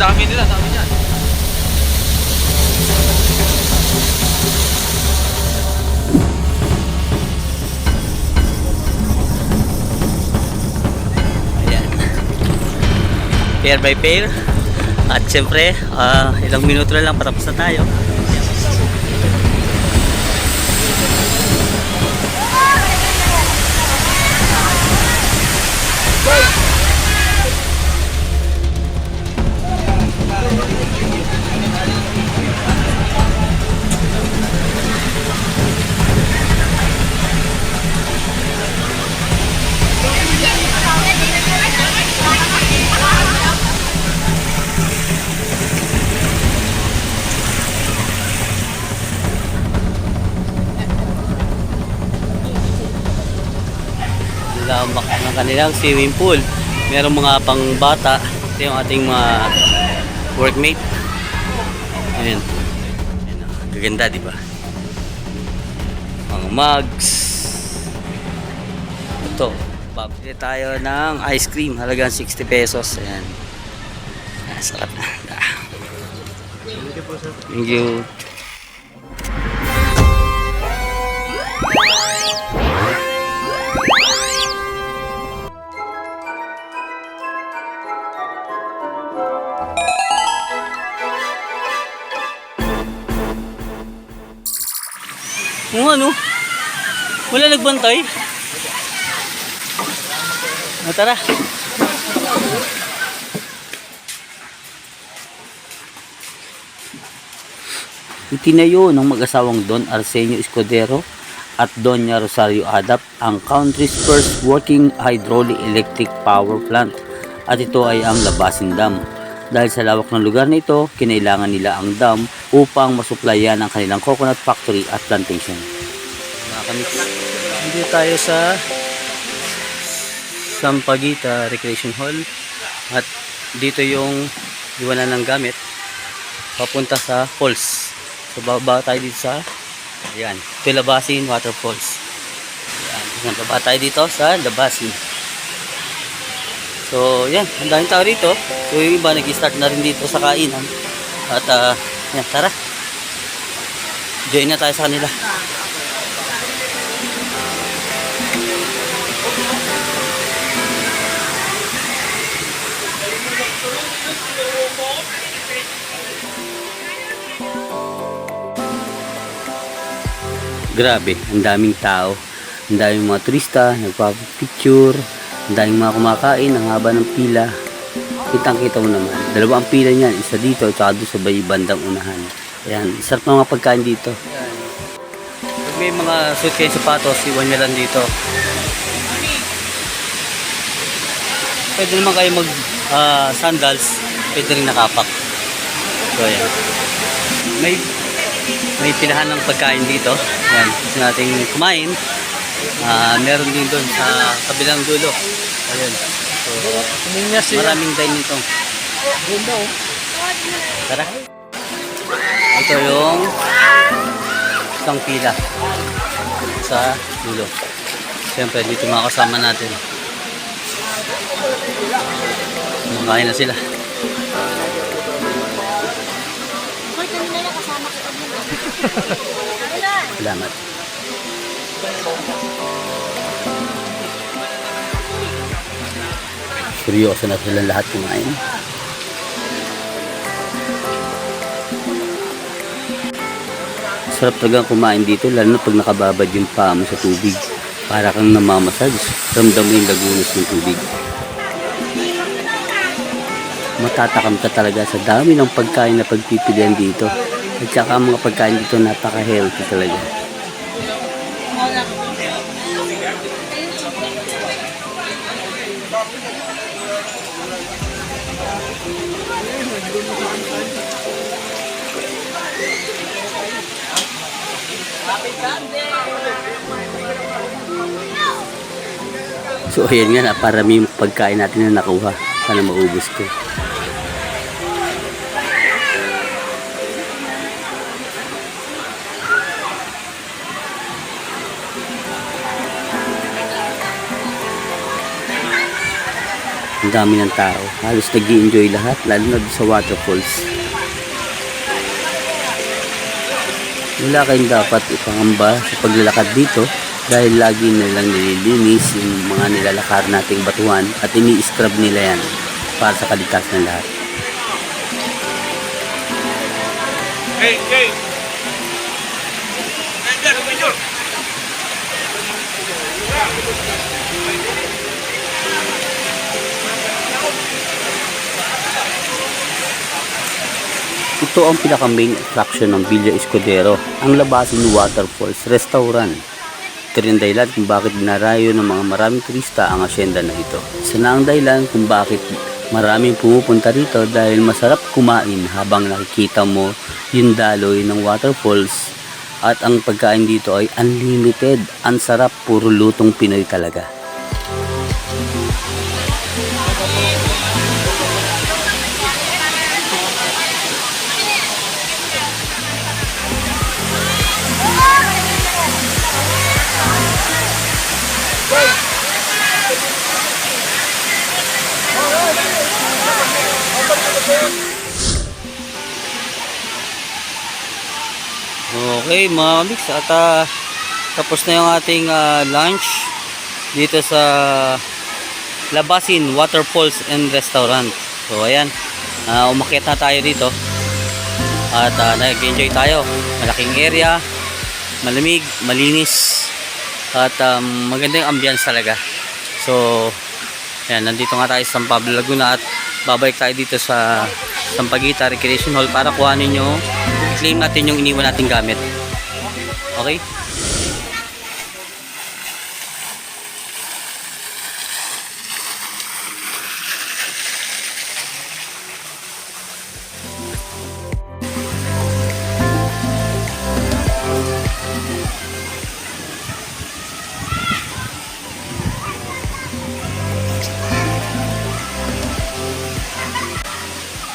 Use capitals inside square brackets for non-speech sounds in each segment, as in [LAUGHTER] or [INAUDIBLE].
dami nila, dami niyan. Ayan. Pair by pair. At siyempre, ah, ilang minuto na lang patapos na tayo. Lamak kanilang swimming pool. Merong mga pang bata. Ito yung ating mga workmate. Ayan. Ayan. Gaganda, di ba? Mga mugs. Ito. Pabili tayo ng ice cream. Halagang 60 pesos. Ayan. Ah, sarap na. Ah. Thank you. Yung ano? Wala nagbantay? O tara. Itinayo ng mag-asawang Don Arsenio Escudero at Doña Rosario Adap ang country's first working hydraulic electric power plant at ito ay ang Labasin Dam. Dahil sa lawak ng lugar na ito, kinailangan nila ang dam upang masuplayan ang kanilang coconut factory at plantation. Mga kamix, dito tayo sa Sampaguita Recreation Hall at dito yung iwanan ng gamit papunta sa falls. So baba tayo dito sa ayan, ito Labasin Waterfalls. Ayan, baba tayo dito sa Labasin. So, yan. Ang daming tao rito. So, yung iba nag-start na rin dito sa kainan. At, ah, yan, tara. Join na tayo sa kanila. Grabe, ang daming tao. Ang daming mga turista, nagpapicture, daming mga kumakain, ang haba ng pila. Kitang kita mo naman. Dalawa ang pila niyan, isa dito at saka doon sa bay bandang unahan. Ayan, sarap ng mga pagkain dito. Pag may mga suit kayo sapatos, iwan nyo lang dito. Pwede naman kayo mag ah, sandals, pwede rin nakapak. So ayan. May may pilahan ng pagkain dito. Ayan, gusto nating kumain. Ah, meron din doon sa kabilang dulo. Ayun. So, maraming dining to. Tara. Ito yung isang pila sa dulo. Siyempre, dito mga kasama natin. Kumakain na sila. Wala. [LAUGHS] Salamat. Seryoso na silang lahat kumain. Sarap talaga kumain dito, lalo na pag nakababad yung paa mo sa tubig. Para kang namamasage. Ramdam mo yung lagunos ng tubig. Matatakam ka talaga sa dami ng pagkain na pagpipilian dito. At saka ang mga pagkain dito napaka-healthy talaga. So ayan nga, naparami yung pagkain natin na nakuha. Sana maubos ko. Ang dami ng tao. Halos nag enjoy lahat, lalo na sa waterfalls. Wala kayong dapat ipangamba sa paglalakad dito dahil lagi nilang nililinis yung mga nilalakar nating batuhan at ini-scrub nila yan para sa kaligtasan ng lahat. Hey, hey! Ito ang pinaka main attraction ng Villa Escudero, ang Labasin Waterfalls Restaurant. Ito rin dahilan kung bakit dinarayo ng mga maraming turista ang asyenda na ito. Isa na ang dahilan kung bakit maraming pumupunta rito dahil masarap kumain habang nakikita mo yung daloy ng waterfalls at ang pagkain dito ay unlimited. Ang sarap, puro lutong Pinoy talaga. Okay mga mix at ah, tapos na yung ating ah, lunch dito sa Labasin Waterfalls and Restaurant. So ayan, ah, umakyat na tayo dito at ah, nag-enjoy tayo. Malaking area, malamig, malinis at um, maganda yung talaga. So ayan, nandito nga tayo sa San Pablo Laguna at babalik tayo dito sa Sampaguita Recreation Hall para kuhanin yung claim natin yung iniwan nating gamit. Okay?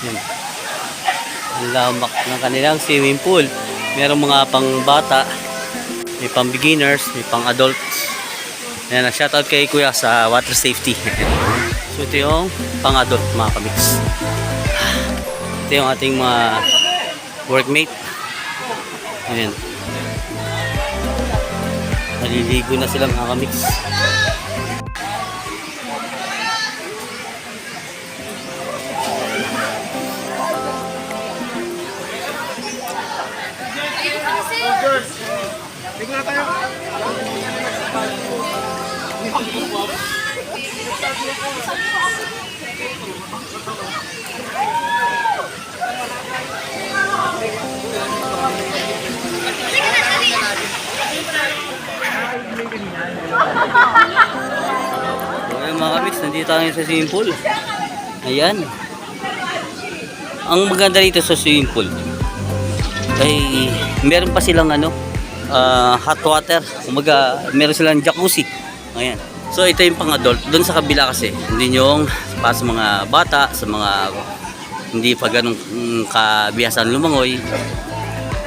Yan. Ang lamak ng kanilang swimming pool. Merong mga pang bata, may pang beginners, may pang adults. Yan, shoutout kay Kuya sa water safety. [LAUGHS] so ito yung pang adult mga kamix. Ito yung ating mga workmate. Ayan. Naliligo na sila mga kamix. Sa swimming pool. Ayan. Ang maganda dito sa swimming pool ay meron pa silang ano, ah, hot water. Umaga, meron silang jacuzzi. Ayan. So ito yung pang adult. Doon sa kabila kasi, hindi yung para sa mga bata, sa mga hindi pa ganun mm, kabiyasan lumangoy.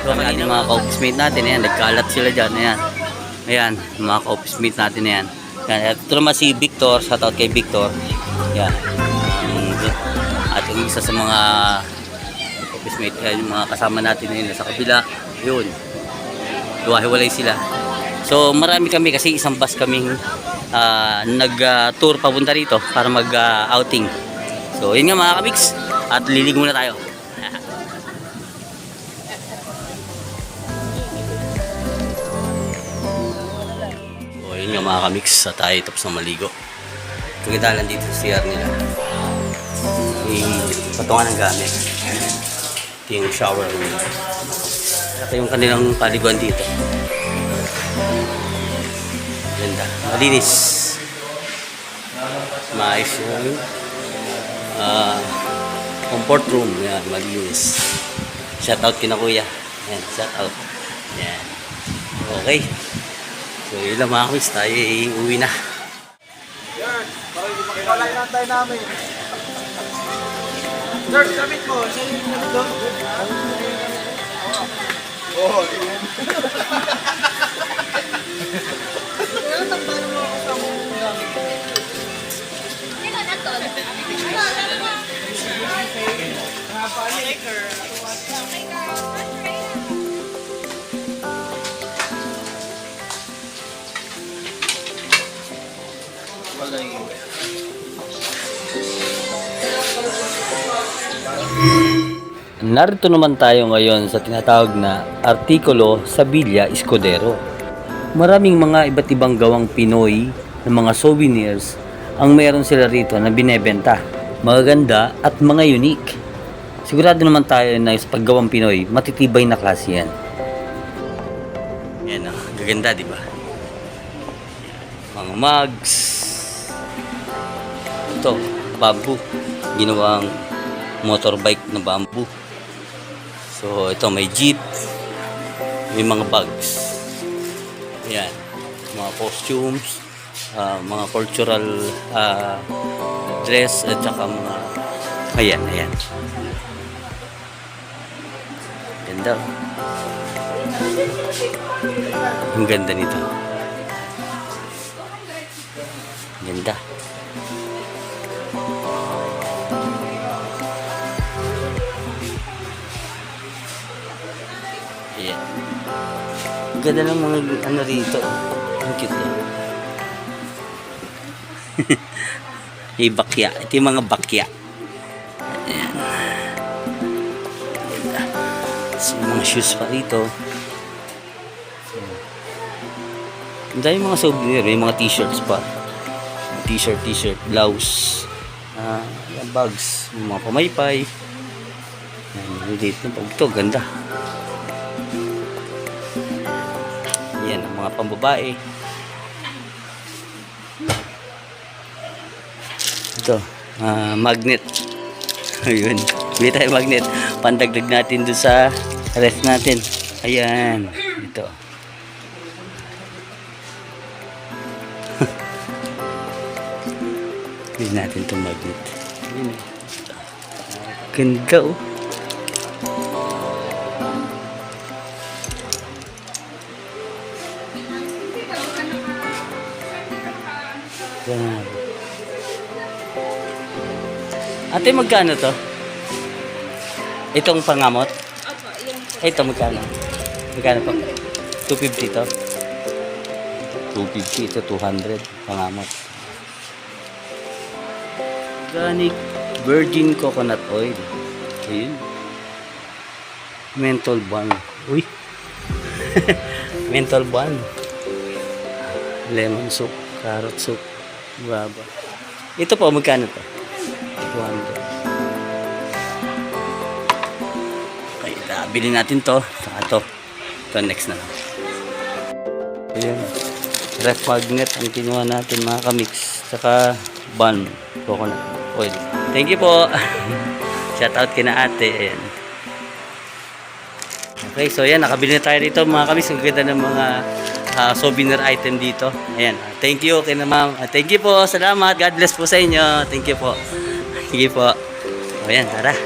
So ang ating mga ka-office mate natin, ayan, nagkalat sila dyan. Ayan. Ayan, mga ka-office mate natin na yan. Ito naman si Victor, shoutout kay Victor. Yan. At yung isa sa mga office mate, yan, yung mga kasama natin na sa kabila. Yun. Duwahiwalay sila. So marami kami kasi isang bus kaming ah, nag-tour papunta rito para mag-outing. so yun nga mga kamix. At liligo muna tayo. [LAUGHS] So yun nga mga kamix. Sa tayo tapos na maligo. Kagandalan dito sa CR nila. Patungan ng gamit. Ito yung shower room. Ito yung kanilang paliguan dito. Ganda. Malinis. Maayos yung ah, comfort room. Yan, malinis. Shout out kina kuya. Yan, shout out. Yan. Okay. So, yun lang mga kuys. Tayo ay uwi na. Walay lang tayo namin. Sir, sabit mo. Siya yung doon. Oo. Narito naman tayo ngayon sa tinatawag na Artikulo sa Villa Escudero. Maraming mga iba't ibang gawang Pinoy na mga souvenirs ang meron sila rito na binebenta. Magaganda at mga unique. Sigurado naman tayo na sa paggawang Pinoy, matitibay na klase yan. Yan o, gaganda di ba? Mga mugs. Ito, bamboo. Ginawang motorbike na bamboo. So, ito may jeep. May mga bags. Ayan. Mga costumes. ah, mga cultural ah, dress at saka mga ayan, ayan. Ganda. Ang ganda nito. Ganda. Ang ganda ng mga ano rito. Ang cute yan. [LAUGHS] May bakya. Ito yung mga bakya. Ayan. Ganda. So, mga shoes pa rito. Ang dami mga souvenir. May mga t-shirts pa. T-shirt, t-shirt, blouse. Yan, bags. Mga pamaypay. Ayan, dito. Ito, ganda. Yan, ang mga pambabae. Ito, ah, magnet. [LAUGHS] Ayun, bili tayo magnet. Pandagdag natin doon sa rest natin. Ayan, ito. [LAUGHS] Bili natin itong magnet. Ganda oh. Ate, magkano to? Itong pangamot? Ito, magkano? Magkano po? 250 to? 250, ito 200, pangamot. Organic virgin coconut oil. Ayun. Menthol balm. Uy. [LAUGHS] Menthol balm. Lemon soup, carrot soup, guava. Ito po, magkano to? 200. Okay, bilhin natin to. Saka to. Ito, next na lang. Ayan. Ref magnet ang kinuha natin mga kamix. Saka balm, coconut oil. Thank you po. [LAUGHS] Shout out kina ate. Ayan. Okay, so yan, nakabili na tayo dito mga kamix. Ang ganda ng mga ah, souvenir item dito. Ayan. Thank you kina ma'am. Thank you po. Salamat. God bless po sa inyo. Thank you po. Sige po. O yan, tara.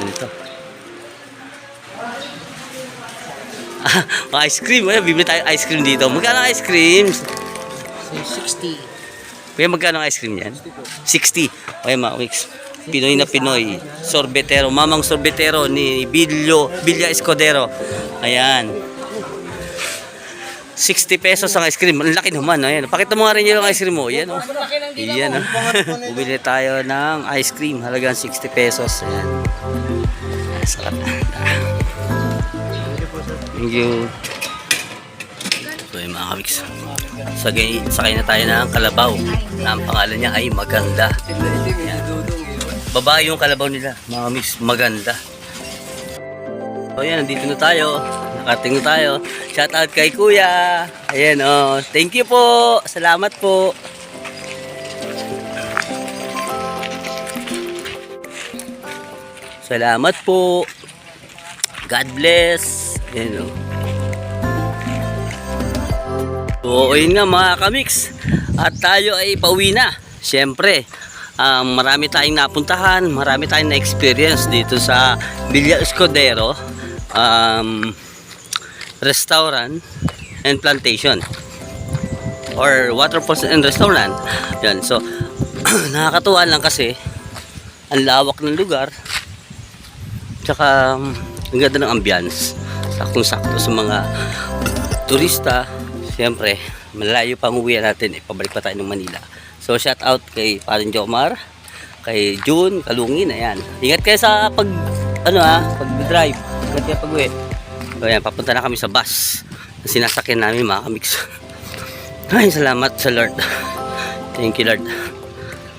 Nito. Ah, mga ice cream. Ayan, bibili tayo ice cream dito. Magkano ice cream? 60. Kuya, magkano ice cream yan? 60. Okay, mga weeks. Pinoy na Pinoy. Sorbetero. Mamang sorbetero ni Bilyo, Bilya Escudero. Ayan. 60 pesos ang ice cream. Ang laki naman. Ayan. Pakita mo nga rin yung ice cream mo. Ayan. Oh. Ayan. Oh. Bumili tayo ng ice cream. Halagang 60 pesos. Ayan. Sarap. Thank you. So yung mga kabiks, sagay, sakay na tayo ng kalabaw na ang pangalan niya ay Maganda. Yan. Babae yung kalabaw nila, mga kabiks, Maganda. So yan, nandito na tayo. Nakating na tayo. Shout out kay Kuya. Ayan oh. Thank you po. Salamat po. Salamat po. God bless. Ayan oh. So, yun nga mga kamix. At tayo ay pauwi na. Siyempre, um, marami tayong napuntahan, marami tayong na-experience dito sa Villa Escudero um, Restaurant and Plantation or Waterfalls and Restaurant. Yan, so, [CLEARS THROAT] nakakatuwa lang kasi ang lawak ng lugar Tsaka, um, ang ganda ng ambience. Saktong-sakto sa mga turista. Siyempre, malayo pa ang uwi natin. Eh, pabalik pa tayo ng Manila. So, shout out kay Parin Jomar, kay June, Kalungin, ayan. Ingat kayo sa pag, ano ha, pag-drive. Ingat kayo pag uwi. So, ayan, papunta na kami sa bus na sinasakyan namin mga kamix. [LAUGHS] Ay, salamat sa Lord. [LAUGHS] Thank you, Lord.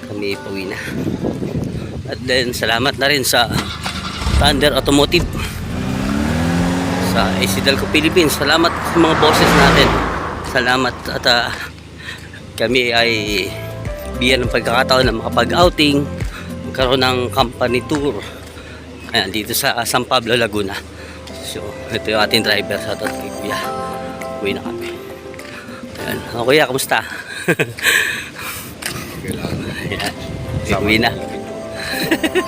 Kami pauwi na. At then, salamat na rin sa Thunder Automotive sa AC Delco Philippines. Salamat sa mga bosses natin. Salamat at ah, kami ay biyan ng pagkakataon na makapag-outing, magkaroon ng company tour. Ayan, dito sa San Pablo, Laguna. So, ito yung ating driver sa kay Kuya. Uwi na kami. Ayan. O, Kuya, kamusta? Ayan. Uwi na. Okay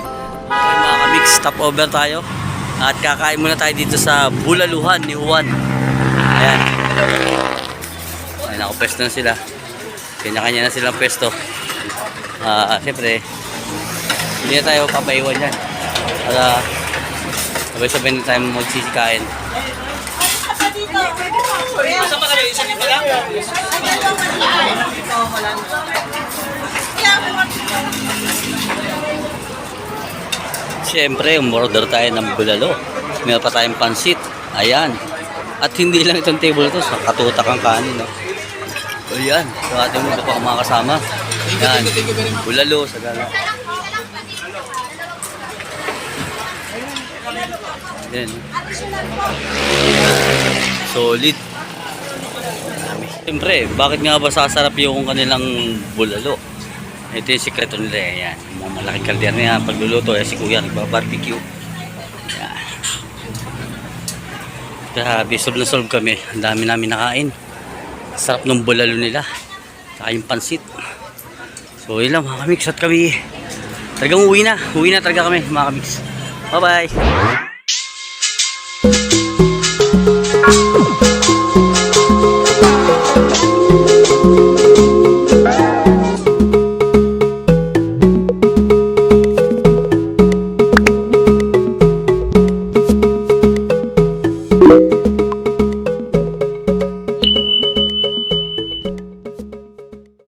mga kamix, stop over tayo. At kakain muna tayo dito sa Bulaluhan ni Juan. Ayan. Ayan, nakapesto na sila. Kanya-kanya na silang pesto. Ah, siyempre, hindi na tayo papaiwan yan. Para sabay-sabay na tayo magsisikain. Siyempre, umorder tayo ng bulalo. Meron pa tayong pansit. Ayan. At hindi lang itong table to, sa katutak ang kanin. No? So, yan. So, ating mga pa kasama. Yan. Bulalo sa Yan. Solid. Siyempre, bakit nga ba sasarap yung kanilang bulalo? Ito yung sikreto nila. eh. Yan. Mga malaking kalder na yan. Pagluluto, eh, si Kuya nagbabarbecue. Yan. Grabe, solve na solve kami. Ang dami namin nakain. Sarap ng bulalo nila. Saka yung pansit. So, yun lang mga kamix. At kami, talagang uwi na. Uwi na talaga kami mga kamix. Bye-bye.